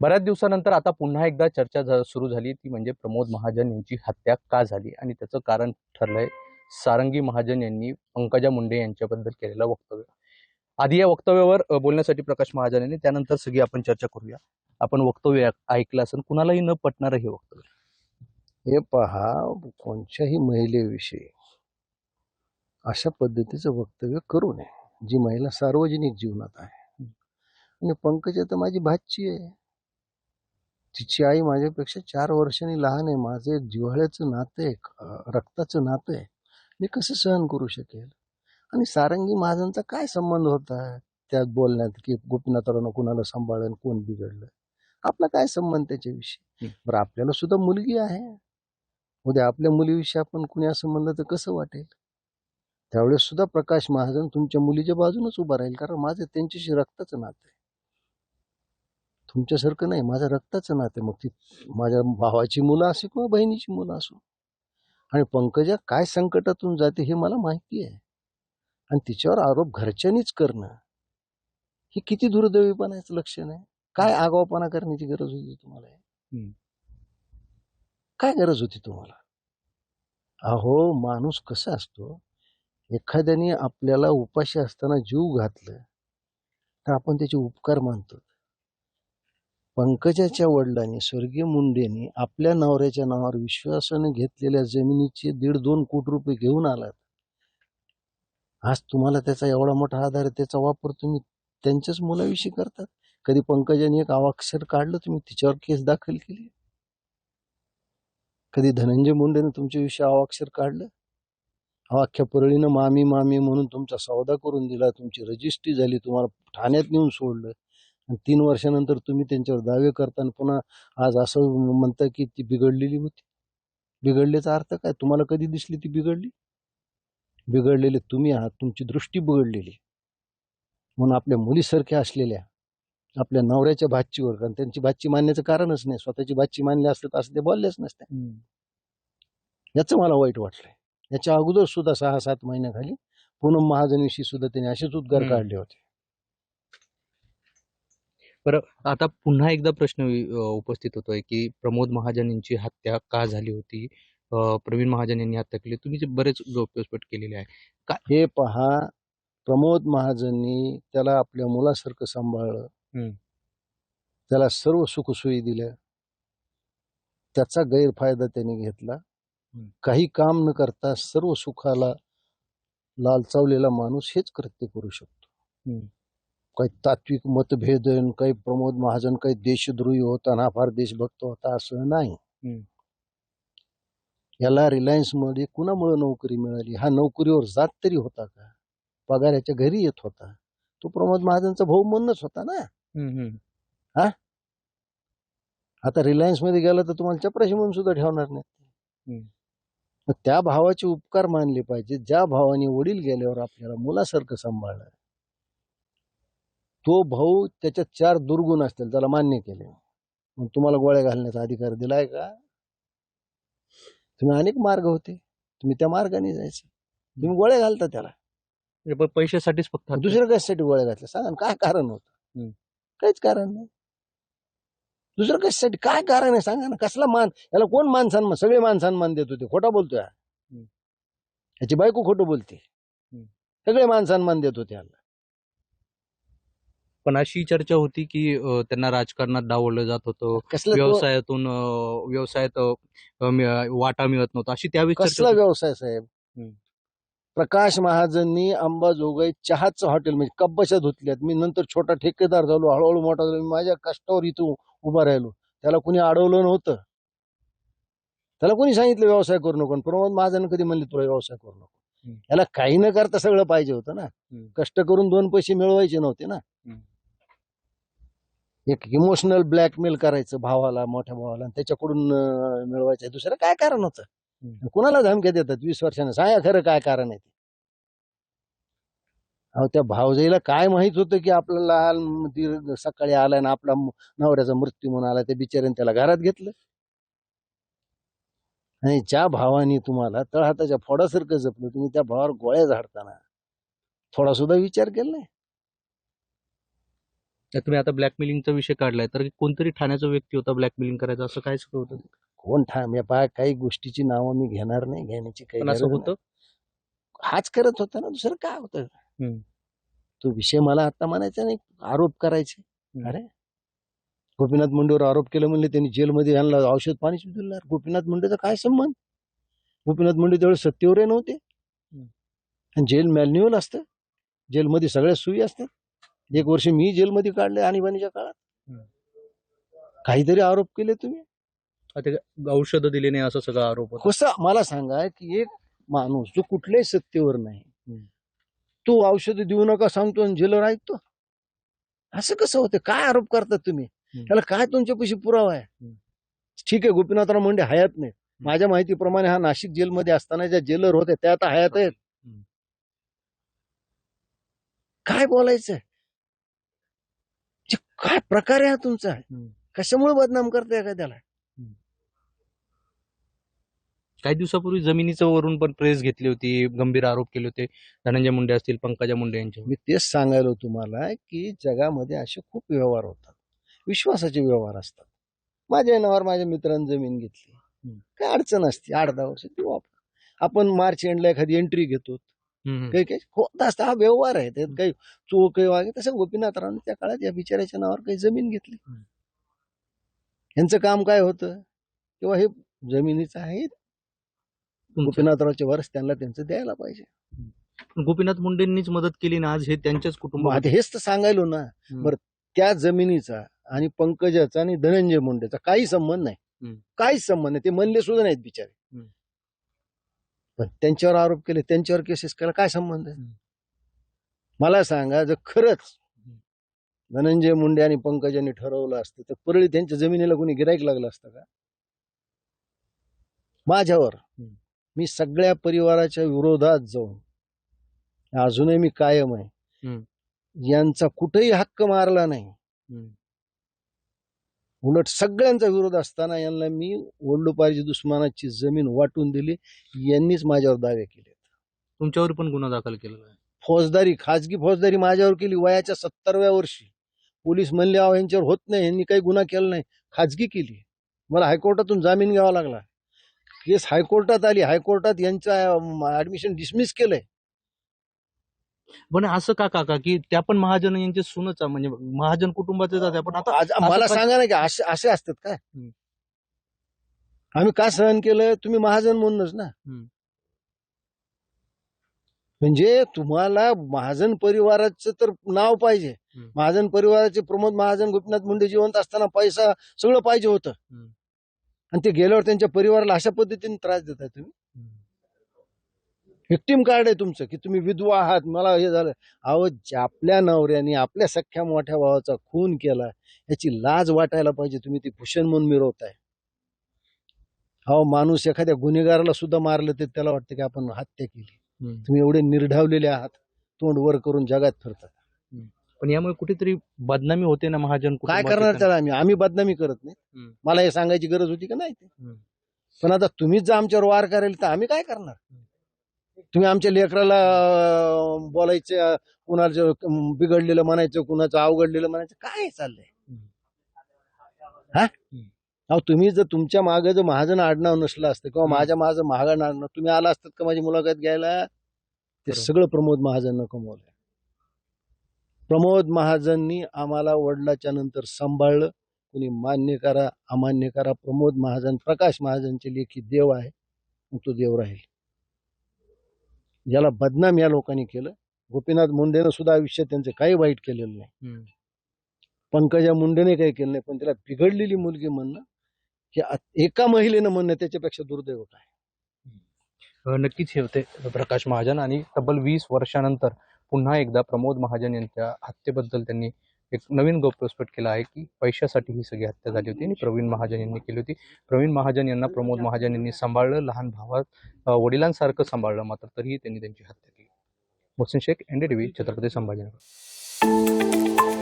बऱ्याच दिवसानंतर आता पुन्हा एकदा चर्चा सुरू झाली. ती म्हणजे प्रमोद महाजन यांची हत्या का झाली? आणि त्याचं कारण ठरलंय सारंगी महाजन यांनी पंकजा मुंडे यांच्याबद्दल केलेलं वक्तव्य. आधी या वक्तव्यावर बोलण्यासाठी प्रकाश महाजन यांनी त्यानंतर सगळी आपण चर्चा करूया. आपण वक्तव्य ऐकलं असेल कुणालाही न पटणारं हे वक्तव्य. हे पहा कोणत्याही महिलेविषयी अशा पद्धतीचं वक्तव्य करू नये जी महिला सार्वजनिक जीवनात आहे. आणि पंकजा तर माझी भाची आहे. तिची आई माझ्यापेक्षा चार वर्षांनी लहान आहे. माझे जिव्हाळ्याचं नातं आहे रक्ताचं नातं आहे. मी कसं सहन करू शकेल? आणि सारंगी महाजनचा काय संबंध होता? त्या बोलण्यात की गोपीनाथरावनं कुणाला सांभाळलं कोण बिघडलं? आपला काय संबंध त्याच्याविषयी. बरं आपल्याला सुद्धा मुलगी आहे. उद्या आपल्या मुलीविषयी आपण कुणी असं म्हणलं तर कसं वाटेल? त्यावेळेस सुद्धा प्रकाश महाजन तुमच्या मुलीच्या बाजूनच उभा राहील. कारण माझं त्यांच्याशी रक्ताचं नातं आहे. तुमच्यासारखं नाही. माझं रक्ताचं नातं मग ती माझ्या भावाची मुलं असो किंवा बहिणीची मुलं असो आणि पंकजा काय संकटातून जाते हे मला माहिती आहे. आणि तिच्यावर आरोप घरच्यांनीच करणं हे किती दुर्दैवीपणाचं लक्षण आहे. काय आगावपणा करण्याची गरज होती तुम्हाला. काय गरज होती तुम्हाला? अहो माणूस कसा असतो? एखाद्याने आपल्याला उपाशी असताना जीव घातलं तर आपण त्याचे उपकार मानतो. पंकजाच्या वडिलांनी स्वर्गीय मुंडेंनी आपल्या नवऱ्याच्या नावावर विश्वासाने घेतलेल्या जमिनीचे दीड दोन कोटी रुपये घेऊन आलात. आज तुम्हाला त्याचा एवढा मोठा आधार आहे त्याचा वापर तुम्ही त्यांच्याच मुलाविषयी करतात? कधी पंकजाने एक अवाक्षर काढलं तुम्ही तिच्यावर केस दाखल केली? कधी धनंजय मुंडेने तुमच्याविषयी अवाक्षर काढलं? अवाख्या परळीनं मामी मामी म्हणून तुमचा सौदा करून दिला तुमची रजिस्ट्री झाली तुम्हाला ठाण्यात नेऊन सोडलं. आणि तीन वर्षानंतर तुम्ही त्यांच्यावर दावे करताना पुन्हा आज असं म्हणता की ती बिघडलेली होती. बिघडल्याचा अर्थ काय? तुम्हाला कधी दिसली ती बिघडली? बिघडलेले तुम्ही आहात तुमची दृष्टी बिघडलेली. म्हणून आपल्या मुलीसारख्या असलेल्या आपल्या नवऱ्याच्या भाचीवर कारण त्यांची भाची मानण्याचं कारणच नाही. स्वतःची भाची मानली असते तर असं ते बोललेच नसते. याचं मला वाईट वाटलंय. याच्या अगोदर सुद्धा सहा सात महिन्याखाली पूनम महाजनविषयी सुद्धा त्यांनी असेच उद्गार. काढले होते. आता पुन्हा एकदा प्रश्न उपस्थित होतोय की प्रमोद महाजन यांची हत्या का झाली होती? अ, प्रवीण महाजन यांनी हत्या केली तुम्ही जे बरेच गौप्यस्फोट केलेले आहे हे पहा प्रमोद महाजननी त्याला आपल्या मुलासारखं सांभाळलं. त्याला सर्व सुखसोयी दिल्या. त्याचा गैरफायदा त्यांनी घेतला. काही काम न करता सर्व सुखाला लालचावलेला माणूस हेच कृत्य करू शकतो. हम्म. काही तात्विक मतभेद काही प्रमोद महाजन काही देशद्रोही होता ना फार देशभक्त होता असं नाही. याला रिलायन्समध्ये कुणामुळे नोकरी मिळाली? हा नोकरीवर जात तरी होता का? पगार याच्या घरी येत होता. तो प्रमोद महाजनचा भाऊ म्हणूनच होता ना. आता रिलायन्समध्ये गेला तर तुम्हाला चपराशी म्हणून सुद्धा ठेवणार नाही त्या भावाचे उपकार मानले पाहिजे ज्या भावाने वडील गेल्यावर आपल्याला मुलासारखं सांभाळलं. तो भाऊ त्याच्यात चार दुर्गुण असतील त्याला मान्य केले. मग तुम्हाला गोळ्या घालण्याचा अधिकार दिलाय का? तुम्ही अनेक मार्ग होते. तुम्ही त्या मार्गाने जायचे. तुम्ही गोळ्या घालता त्याला. पैशासाठीच फक्त. दुसऱ्या कशासाठी गोळ्या घातल्या? सांगा ना, काय कारण होतं. काहीच कारण नाही. दुसरं कशासाठी? काय कारण आहे? सांगा ना कसला मान? याला कोण मान सन्मान? सगळे मान सन्मान देत होते. खोटा बोलतोय हा. याची बायको खोटं बोलते. सगळे मान सन्मान देत होते याला. पण अशी चर्चा होती की त्यांना राजकारणात डावललं जात होतं. व्यवसायातून व्यवसायात वाटा मिळत नव्हता. अशी त्यावेळी कसला. व्यवसाय साहेब. प्रकाश महाजननी अंबाजोगाई चहाचं हॉटेल म्हणजे कब्बशा धुतल्यात. मी नंतर छोटा ठेकेदार झालो हळूहळू मोठा झालो. मी माझ्या कष्टावर इथं उभा राहिलो. त्याला कुणी अडवलं नव्हतं. त्याला कोणी सांगितलं व्यवसाय करू नको. प्रमोद महाजन कधी म्हणले तुला व्यवसाय करू नको. याला काही न करता सगळं पाहिजे होतं ना. कष्ट करून दोन पैसे मिळवायचे नव्हते ना. एक इमोशनल ब्लॅकमेल करायचं भावाला मोठ्या भावाला आणि त्याच्याकडून मिळवायचं. दुसरं काय कारण होतं. कुणाला धमक्या देतात वीस वर्षानं? सांगा खरं काय कारण आहे ते. अहो त्या भावजाईला काय माहीत होतं की आपल्याला सकाळी आलाय ना आपला नवऱ्याचा मृत्यू म्हणून आला त्या बिचाऱ्याने त्याला घरात घेतलं? आणि ज्या भावाने तुम्हाला तळहाताच्या फोडासारखं जपलं तुम्ही त्या भावावर गोळ्या झाडताना थोडा सुद्धा विचार केला नाही? तुम्ही आता ब्लॅकमेलिंगचा विषय काढलाय तर कोणतरी ठाण्याचा व्यक्ती होता ब्लॅकमेलिंग करायचा असं काय सगळं होतं? कोण ठाम या पहा काही गोष्टीची नावं मी घेणार नाही घेण्याची काही पण असं. होतं? हाच करत होता ना दुसरं काय होतं? हम्म. तो विषय मला आता म्हणायचा नाही आरोप करायचे. हम्म. अरे गोपीनाथ मुंडेवर आरोप केला म्हणले त्यांनी जेलमध्ये आणला औषध पाणी दिलं गोपीनाथ मुंडेचा काय संबंध? गोपीनाथ मुंडे तेवढे सत्तेवर नव्हते. आणि जेल मॅन्युअल असतं. जेलमध्ये सगळ्या सोयी असतात. एक वर्ष मी जेलमध्ये काढले आणीबाणीच्या काळात. काहीतरी आरोप केले तुम्ही? औषधं दिली नाही असं सगळं आरोप होता. कसं? मला सांगा की एक माणूस जो कुठल्याही सत्तेवर नाही. तो औषध देऊ नका सांगतो आणि जेलर ऐकतो? असं कसं होतं? काय आरोप करतात तुम्ही. त्याला काय तुमच्यापाशी पुरावा आहे. ठीक आहे गोपीनाथराव मुंडे हयात नाही. माझ्या माहितीप्रमाणे हा नाशिक जेलमध्ये असताना ज्या जेलर होते त्या आता हयात आहेत. काय बोलायचं जे काय प्रकार आहे हा तुमचा. कशामुळे बदनाम करताय एखाद्याला काही दिवसापूर्वी जमिनीचं वरून पण प्रेस घेतली होती गंभीर आरोप केले होते धनंजय मुंडे असतील पंकजा मुंडे यांच्यावर मी तेच सांगायलो तुम्हाला की जगामध्ये असे खूप व्यवहार होतात. विश्वासाचे व्यवहार असतात. माझ्या नावावर माझ्या मित्रांनी जमीन घेतली. काय अडचण असते? आठ दहा वर्ष ती वापर आपण मार्च एंडला एखादी एंट्री घेतो. हम्म. काही काही होत असतं हा व्यवहार आहे त्यात काही चोख काही वागे तसं गोपीनाथरावने त्या काळात या बिचाऱ्याच्या नावावर काही जमीन घेतली हम्म. यांचं काम काय होतं किंवा हे जमिनीचं आहे तुमचं. गोपीनाथरावचे वर्ष त्यांना त्यांचं द्यायला पाहिजे गोपीनाथ मुंडेंनीच मदत केली ना आज हे त्यांच्याच कुटुंब मग आता हेच तर सांगायलो ना. बरं त्या जमिनीचा आणि पंकजाचा आणि धनंजय मुंडेचा काही संबंध नाही हम्म. काहीच संबंध नाही ते म्हणले सुद्धा नाहीत बिचारे. पण त्यांच्यावर आरोप केले त्यांच्यावर केसेस केला काय संबंध आहे. मला सांगा जर खरंच. धनंजय मुंडे आणि पंकजांनी ठरवलं असतं तर परळी त्यांच्या जमिनीला कोणी गिराईक लागलं असतं का माझ्यावर. मी सगळ्या परिवाराच्या विरोधात जाऊन अजूनही मी कायम आहे. यांचा कुठेही हक्क मारला नाही. उलट सगळ्यांचा विरोध असताना यांना मी वडलोपारीची दुश्मनाची जमीन वाटून दिली. यांनीच माझ्यावर दावे केले तुमच्यावर पण गुन्हा दाखल केलेला आहे. फौजदारी खाजगी फौजदारी माझ्यावर केली वयाच्या सत्तरव्या वर्षी. पोलीस म्हणले अहो यांच्यावर होत नाही यांनी काही गुन्हा केला नाही. खाजगी केली. मला हायकोर्टातून जामीन घ्यावा लागला. केस हायकोर्टात आली. हायकोर्टात यांचं ऍडमिशन डिसमिस केलंय. पण असं का काका की त्या पण महाजन यांचे सुनच म्हणजे महाजन कुटुंबाचे जाते पण आता आज मला सांगा ना की असे असे असतात काय हम्म. आम्ही का सहन केलं तुम्ही महाजन म्हणूनच ना हम्म. म्हणजे तुम्हाला महाजन परिवाराचं तर नाव पाहिजे हम्म. महाजन परिवाराचे प्रमोद महाजन गोपीनाथ मुंडे जिवंत असताना पैसा सगळं पाहिजे होतं हम्म. आणि ते गेल्यावर त्यांच्या परिवाराला अशा पद्धतीने त्रास देताय तुम्ही व्हिक्टीम कार्ड आहे तुमचं की तुम्ही विधवा आहात मला हे झालं. अहो ज्या आपल्या नवऱ्याने आपल्या सख्या मोठ्या भावाचा खून केला याची लाज वाटायला पाहिजे तुम्ही ती भूषण म्हणून मिरवताय. अहो माणूस एखाद्या गुन्हेगाराला सुद्धा मारलं तर त्याला वाटतं की आपण हत्या केली. तुम्ही एवढे निर्ढावलेले आहात तोंड वर करून जगात फिरतात पण यामुळे कुठेतरी बदनामी होते ना महाजन काय करणार. त्याला आम्ही? आम्ही बदनामी करत नाही. मला हे सांगायची गरज होती का? नाही. पण आता तुम्हीच जर आमच्यावर वार करायला तर आम्ही काय करणार? तुम्ही आमच्या लेकराला बोलायचं कुणाचं बिघडलेलं म्हणायचं कुणाचं अवघडलेलं म्हणायचं काय चाललंय. हा. अहो तुम्ही जर तुमच्या मागे जर महाजन आडनाव नसलं असतं किंवा. माझ्या माझं महाजन आडनाव तुम्ही आला असतात का माझी मुलाखत घ्यायला ते. सगळं प्रमोद महाजननं कमवलंय प्रमोद महाजननी आम्हाला वडिलाच्या नंतर सांभाळलं कुणी मान्य करा अमान्य करा प्रमोद महाजन प्रकाश महाजनचे लेखी देव आहे तो देव राहील याला बदनाम या लोकांनी केलं. गोपीनाथ मुंडेनं सुद्धा आयुष्यात त्यांचं काही वाईट केलेलं नाही. पंकजा मुंडेने काही केलं नाही पण तिला बिघडलेली मुलगी म्हणणं हे एका महिलेनं म्हणणं त्याच्यापेक्षा दुर्दैव काय? नक्कीच हे होते प्रकाश महाजन आणि तब्बल वीस वर्षानंतर पुन्हा एकदा प्रमोद महाजन यांच्या हत्येबद्दल त्यांनी एक नवीन गौप्यस्फोट केला आहे की पैशासाठी ही सगळी हत्या झाली होती आणि प्रवीण महाजन यांनी केली होती. प्रवीण महाजन यांना प्रमोद महाजन यांनी सांभाळलं लहान भावात वडिलांसारखं सांभाळलं मात्र तरीही त्यांनी त्यांची हत्या केली. मोहसिन शेख एनडीटीव्ही छत्रपती संभाजीनगर.